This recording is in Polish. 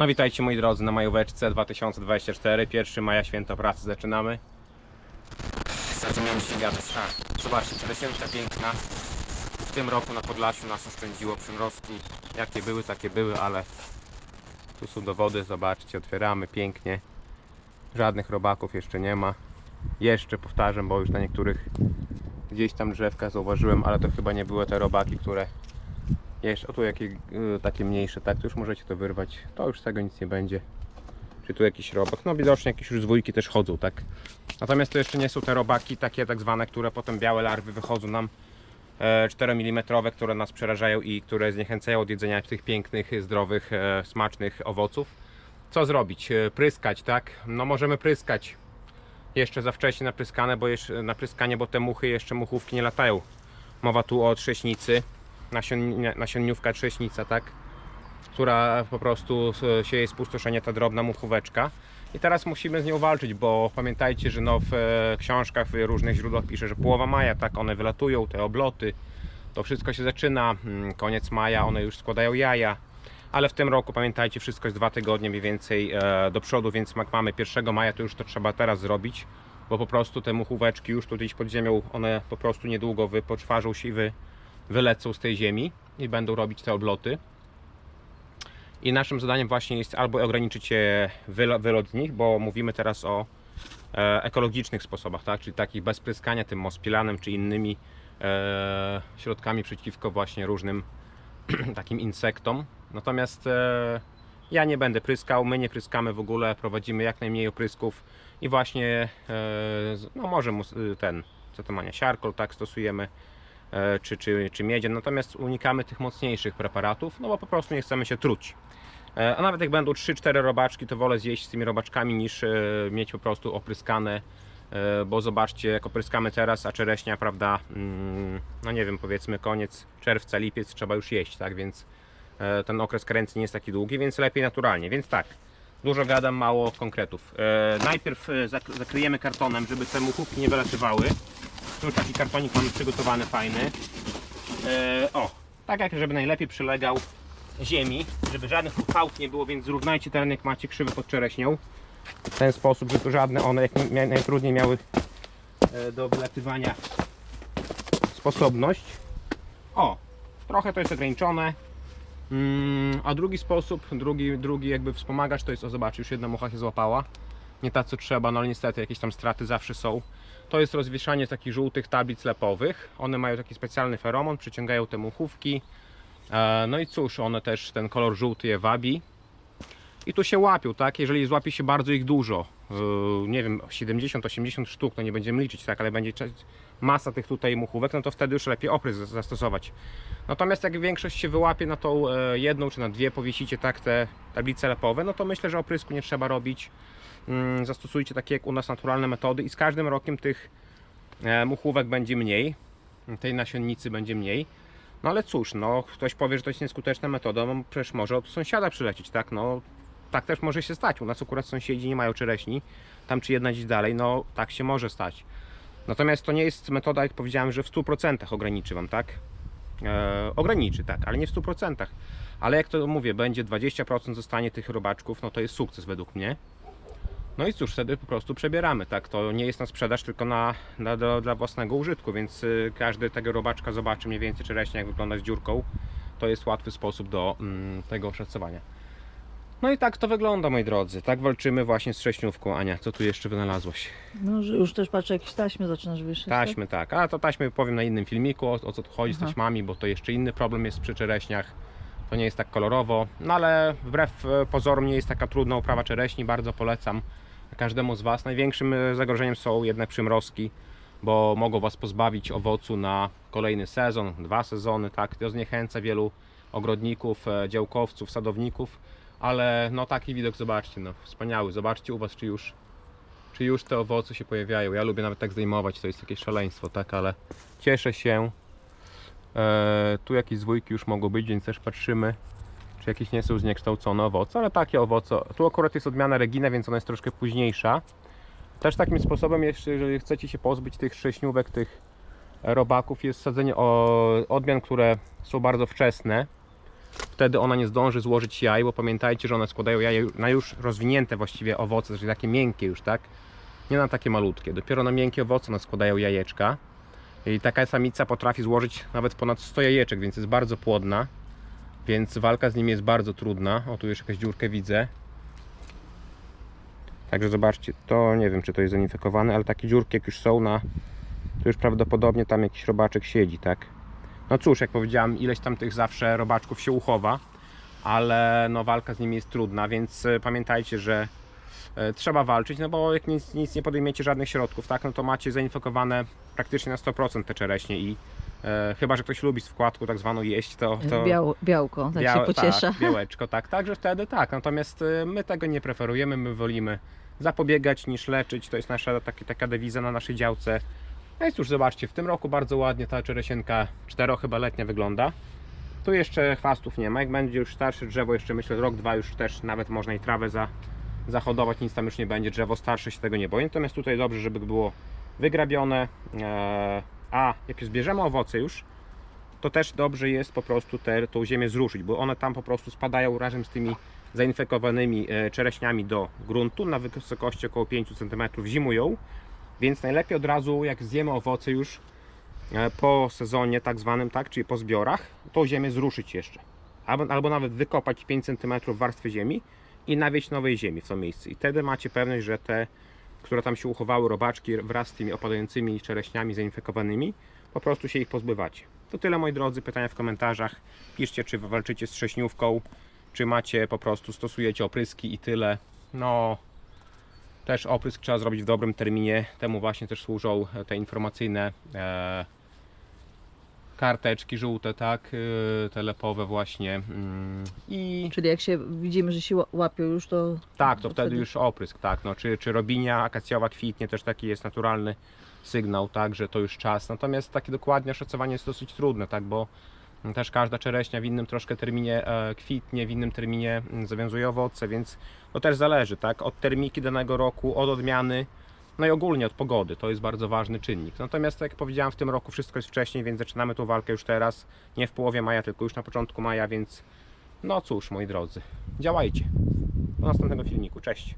No witajcie moi drodzy na majóweczce 2024, 1 maja święto pracy zaczynamy. Zaczynamy się wiatr. A, zobaczcie, przelesienka piękna. W tym roku na Podlasiu nas oszczędziło przymrozki. Jakie były, takie były, ale tu są dowody, zobaczcie, otwieramy pięknie. Żadnych robaków jeszcze nie ma. Jeszcze powtarzam, bo już na niektórych gdzieś tam drzewkach zauważyłem, ale to chyba nie były te robaki, które jeszcze, o tu jakie y, takie mniejsze, tak, to już możecie to wyrwać. To już z tego nic nie będzie. Czy tu jakiś robak? No widocznie jakieś już z dwójki też chodzą, tak. Natomiast to jeszcze nie są te robaki takie tak zwane, które potem białe larwy wychodzą nam e, 4 mm, które nas przerażają i które zniechęcają od jedzenia tych pięknych, zdrowych, e, smacznych owoców. Co zrobić? E, Pryskać, tak? No możemy pryskać. Jeszcze za wcześnie napryskane, bo jeszcze napryskanie, bo te muchy jeszcze muchówki nie latają. Mowa tu o trześnicy, nasion, trześnica, tak? Która po prostu e, sieje spustoszenie, ta drobna muchóweczka. I teraz musimy z nią walczyć, bo pamiętajcie, że no w e, książkach, w różnych źródłach pisze, że połowa maja, tak, one wylatują, te obloty, to wszystko się zaczyna, mm, koniec maja, one już składają jaja. Ale w tym roku pamiętajcie, wszystko jest dwa tygodnie mniej więcej e, do przodu, więc jak mamy 1 maja, to już to trzeba teraz zrobić, bo po prostu te muchóweczki już tu gdzieś pod ziemią, one po prostu niedługo wypoczwarzą się i wy, wylecą z tej ziemi i będą robić te obloty. I naszym zadaniem właśnie jest albo ograniczyć wylot z nich, bo mówimy teraz o e, ekologicznych sposobach, tak? czyli takich bez pryskania tym mospilanem czy innymi e, środkami przeciwko właśnie różnym takim insektom. Natomiast e, ja nie będę pryskał, my nie pryskamy w ogóle, prowadzimy jak najmniej oprysków i właśnie no może ten, co to mania, siarkol, tak stosujemy czy, czy, czy miedzian, natomiast unikamy tych mocniejszych preparatów, no bo po prostu nie chcemy się truć. E, A nawet jak będą 3-4 robaczki, to wolę zjeść z tymi robaczkami niż e, mieć po prostu opryskane, e, bo zobaczcie, jak opryskamy teraz, a czereśnia, prawda, mm, no nie wiem, powiedzmy koniec czerwca, lipiec trzeba już jeść, tak, więc e, ten okres karencji nie jest taki długi, więc lepiej naturalnie, więc tak, dużo gadam, mało konkretów. E, Najpierw e, zak- zakryjemy kartonem, żeby te muchówki nie wylatywały. Tu taki kartonik mamy przygotowany, fajny. E, o, tak jak żeby najlepiej przylegał ziemi, żeby żadnych fałd nie było, więc zrównajcie teren jak macie krzywy pod czereśnią. W ten sposób, żeby żadne one jak najtrudniej miały e, do wylatywania sposobność. O, trochę to jest ograniczone. Mm, a drugi sposób, drugi, drugi jakby wspomagacz to jest, o zobacz, już jedna mucha się złapała. Nie ta co trzeba, no ale niestety jakieś tam straty zawsze są. To jest rozwieszanie takich żółtych tablic lepowych. One mają taki specjalny feromon, przyciągają te muchówki. E, No i cóż, one też, ten kolor żółty je wabi. I tu się łapią, tak? Jeżeli złapie się bardzo ich dużo, nie wiem, 70-80 sztuk, to nie będziemy liczyć, tak? Ale będzie masa tych tutaj muchówek, no to wtedy już lepiej oprys zas- zastosować. Natomiast jak większość się wyłapie na tą e, jedną czy na dwie, powiesicie tak te tablice lepowe, no to myślę, że oprysku nie trzeba robić. Mm, Zastosujcie takie jak u nas naturalne metody i z każdym rokiem tych muchówek będzie mniej, tej nasionnicy będzie mniej. No ale cóż, no ktoś powie, że to jest nieskuteczna metoda, no przecież może od sąsiada przylecieć, tak? No tak też może się stać. U nas akurat sąsiedzi nie mają czereśni, tam czy jedna gdzieś dalej, no tak się może stać. Natomiast to nie jest metoda, jak powiedziałem, że w 100% ograniczy Wam, tak? E, ograniczy, tak, ale nie w 100%. Ale jak to mówię, będzie 20% zostanie tych robaczków, no to jest sukces według mnie. No i cóż, wtedy po prostu przebieramy, tak? To nie jest na sprzedaż, tylko na, na, do, dla własnego użytku, więc y, każdy tego robaczka zobaczy mniej więcej czereśnie, jak wygląda z dziurką. To jest łatwy sposób do mm, tego oszacowania. No i tak to wygląda, moi drodzy. Tak walczymy właśnie z trześniówką. Ania, co tu jeszcze wynalazłaś? No, że już też patrzę, jakieś taśmy zaczynasz wyszeć. tak? Taśmy, tak. A to taśmy powiem na innym filmiku, o, o co tu chodzi z Aha. taśmami, bo to jeszcze inny problem jest przy czereśniach. To nie jest tak kolorowo, no ale wbrew e, pozorom nie jest taka trudna uprawa czereśni, bardzo polecam każdemu z Was. Największym e, zagrożeniem są jednak przymrozki, bo mogą Was pozbawić owocu na kolejny sezon, dwa sezony, tak. To zniechęca wielu ogrodników, e, działkowców, sadowników, ale no taki widok zobaczcie, no wspaniały. Zobaczcie u Was, czy już czy już te owoce się pojawiają. Ja lubię nawet tak zdejmować, to jest jakieś szaleństwo, tak, ale cieszę się. E, tu jakieś zwójki już mogą być, więc też patrzymy, czy jakieś nie są zniekształcone owoce, ale takie owoce. Tu akurat jest odmiana Regina, więc ona jest troszkę późniejsza. Też takim sposobem, jeszcze, jeżeli chcecie się pozbyć tych trześniówek, tych robaków, jest sadzenie odmian, które są bardzo wczesne. wtedy ona nie zdąży złożyć jaj, bo pamiętajcie, że one składają jaja na już rozwinięte właściwie owoce, czyli takie miękkie już, tak? Nie na takie malutkie. Dopiero na miękkie owoce one składają jajeczka. I taka samica potrafi złożyć nawet ponad 100 jajeczek, więc jest bardzo płodna. Więc walka z nimi jest bardzo trudna. O, tu już jakąś dziurkę widzę. Także zobaczcie, to nie wiem czy to jest zainfekowane, ale takie dziurki jak już są na... To już prawdopodobnie tam jakiś robaczek siedzi, tak? No cóż, jak powiedziałem, ileś tam tych zawsze robaczków się uchowa, ale no walka z nimi jest trudna, więc e, pamiętajcie, że e, trzeba walczyć, no bo jak nic, nic nie podejmiecie żadnych środków, tak, no to macie zainfekowane praktycznie na 100% te czereśnie i e, chyba, że ktoś lubi z wkładku tak zwaną jeść, to... to Biał, białko, tak białe- się pociesza. Tak, białeczko, tak, także wtedy tak, natomiast e, my tego nie preferujemy, my wolimy zapobiegać niż leczyć, to jest nasza taki, taka dewiza na naszej działce. No i cóż, zobaczcie, w tym roku bardzo ładnie ta czeresienka cztero chyba letnia wygląda. Tu jeszcze chwastów nie ma, jak będzie już starsze drzewo, jeszcze myślę rok, dwa już też nawet można i trawę za, zahodować, nic tam już nie będzie, drzewo starsze się tego nie boi. Natomiast tutaj dobrze, żeby było wygrabione, eee, a jak zbierzemy owoce już, to też dobrze jest po prostu tę tą ziemię zruszyć, bo one tam po prostu spadają razem z tymi zainfekowanymi e, czereśniami do gruntu na wysokości około 5 cm zimują, więc najlepiej od razu jak zjemy owoce już e, po sezonie tak zwanym, tak, czyli po zbiorach, tą ziemię zruszyć jeszcze. Albo, albo nawet wykopać 5 cm warstwy ziemi i nawieść nowej ziemi w to miejsce. I wtedy macie pewność, że te, które tam się uchowały, robaczki wraz z tymi opadającymi czereśniami zainfekowanymi, po prostu się ich pozbywacie. To tyle moi drodzy, pytania w komentarzach. Piszcie, czy walczycie z trześniówką, czy macie po prostu, stosujecie opryski i tyle. No, też oprysk trzeba zrobić w dobrym terminie. Temu właśnie też służą te informacyjne e, karteczki żółte, tak, e, te lepowe właśnie. Mm, I Czyli jak się widzimy, że się ła- łapią już, to... tak, to wtedy już oprysk, tak, no, czy, czy robinia akacjowa kwitnie, też taki jest naturalny sygnał, tak, że to już czas. Natomiast takie dokładne szacowanie jest dosyć trudne, tak, bo też każda czereśnia w innym troszkę terminie e, kwitnie, w innym terminie mm, zawiązuje owoce, więc to też zależy, tak, od termiki danego roku, od odmiany, no i ogólnie od pogody, to jest bardzo ważny czynnik. Natomiast tak jak powiedziałem, w tym roku wszystko jest wcześniej, więc zaczynamy tą walkę już teraz, nie w połowie maja, tylko już na początku maja, więc no cóż, moi drodzy, działajcie. Do następnego filmiku, cześć.